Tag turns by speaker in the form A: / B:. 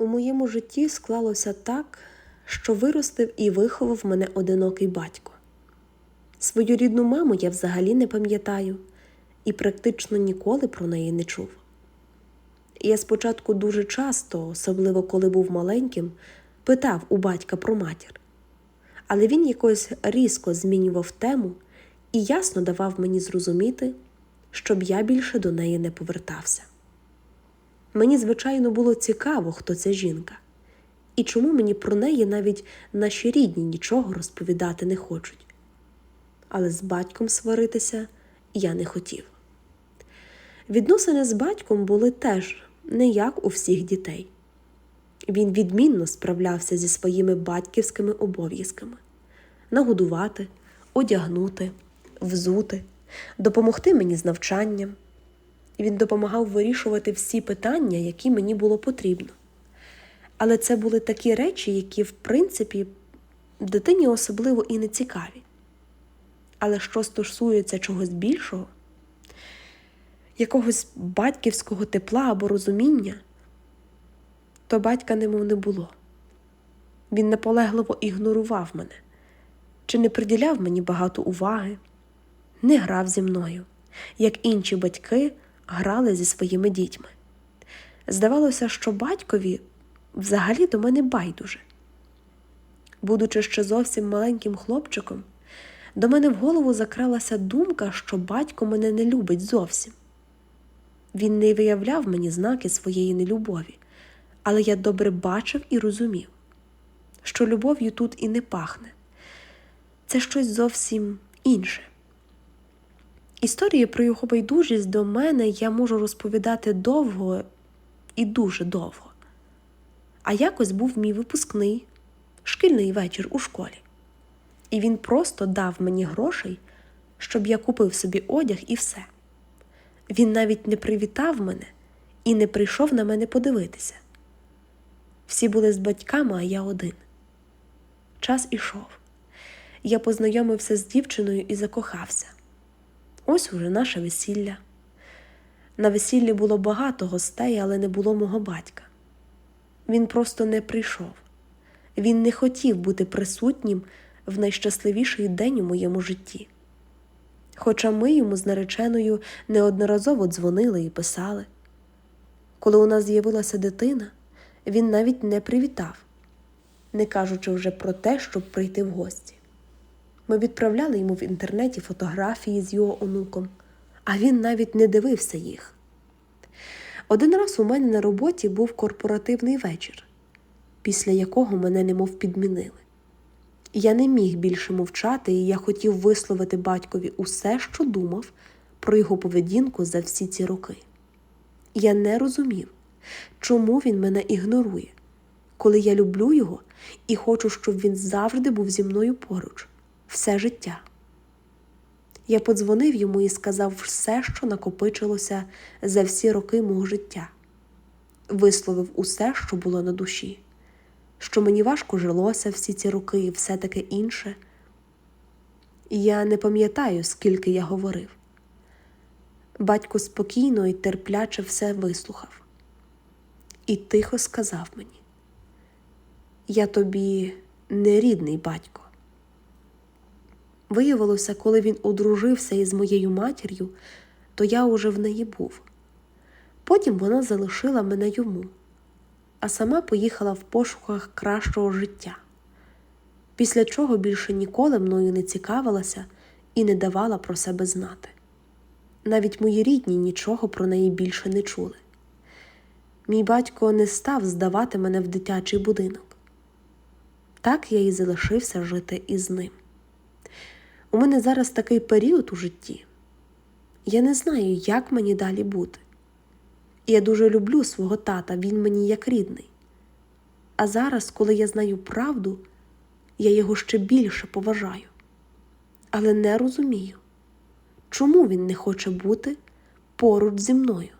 A: У моєму житті склалося так, що виростив і виховав мене одинокий батько. Свою рідну маму я взагалі не пам'ятаю і практично ніколи про неї не чув. Я спочатку дуже часто, особливо коли був маленьким, питав у батька про матір, але він якось різко змінював тему і ясно давав мені зрозуміти, щоб я більше до неї не повертався. Мені, звичайно, було цікаво, хто ця жінка, і чому мені про неї навіть наші рідні нічого розповідати не хочуть. Але з батьком сваритися я не хотів. Відносини з батьком були теж не як у всіх дітей. Він відмінно справлявся зі своїми батьківськими обов'язками нагодувати, одягнути, взути, допомогти мені з навчанням. Він допомагав вирішувати всі питання, які мені було потрібно. Але це були такі речі, які, в принципі, дитині особливо і не цікаві. Але що стосується чогось більшого, якогось батьківського тепла або розуміння, то батька немов не було. Він наполегливо ігнорував мене, чи не приділяв мені багато уваги, не грав зі мною, як інші батьки грали зі своїми дітьми. Здавалося, що батькові взагалі до мене байдуже. Будучи ще зовсім маленьким хлопчиком, до мене в голову закралася думка, що батько мене не любить зовсім. Він не виявляв мені знаки своєї нелюбові, але я добре бачив і розумів, що любов'ю тут і не пахне. Це щось зовсім інше. Історії про його байдужість до мене я можу розповідати довго і дуже довго. А якось був мій випускний шкільний вечір у школі, і він просто дав мені грошей, щоб я купив собі одяг і все. Він навіть не привітав мене і не прийшов на мене подивитися. Всі були з батьками, а я один. Час ішов. Я познайомився з дівчиною і закохався. Ось уже наше весілля. На весіллі було багато гостей, але не було мого батька. Він просто не прийшов. Він не хотів бути присутнім в найщасливіший день у моєму житті. Хоча ми йому з нареченою неодноразово дзвонили і писали. Коли у нас з'явилася дитина, він навіть не привітав, не кажучи вже про те, щоб прийти в гості. Ми відправляли йому в інтернеті фотографії з його онуком, а він навіть не дивився їх. Один раз у мене на роботі був корпоративний вечір, після якого мене немов підмінили. Я не міг більше мовчати, і я хотів висловити батькові усе, що думав про його поведінку за всі ці роки. Я не розумів, чому він мене ігнорує, коли я люблю його і хочу, щоб він завжди був зі мною поруч, все життя. Я подзвонив йому і сказав все, що накопичилося за всі роки мого життя, висловив усе, що було на душі що мені важко жилося всі ці роки і все таке інше. Я не пам'ятаю, скільки я говорив. Батько спокійно і терпляче все вислухав і тихо сказав мені: Я тобі не рідний батько. Виявилося, коли він одружився із моєю матір'ю, то я уже в неї був. Потім вона залишила мене йому а сама поїхала в пошуках кращого життя, після чого більше ніколи мною не цікавилася і не давала про себе знати. Навіть мої рідні нічого про неї більше не чули. Мій батько не став здавати мене в дитячий будинок. Так я і залишився жити із ним. У мене зараз такий період у житті. Я не знаю, як мені далі бути. Я дуже люблю свого тата, він мені як рідний. А зараз, коли я знаю правду, я його ще більше поважаю, але не розумію, чому він не хоче бути поруч зі мною.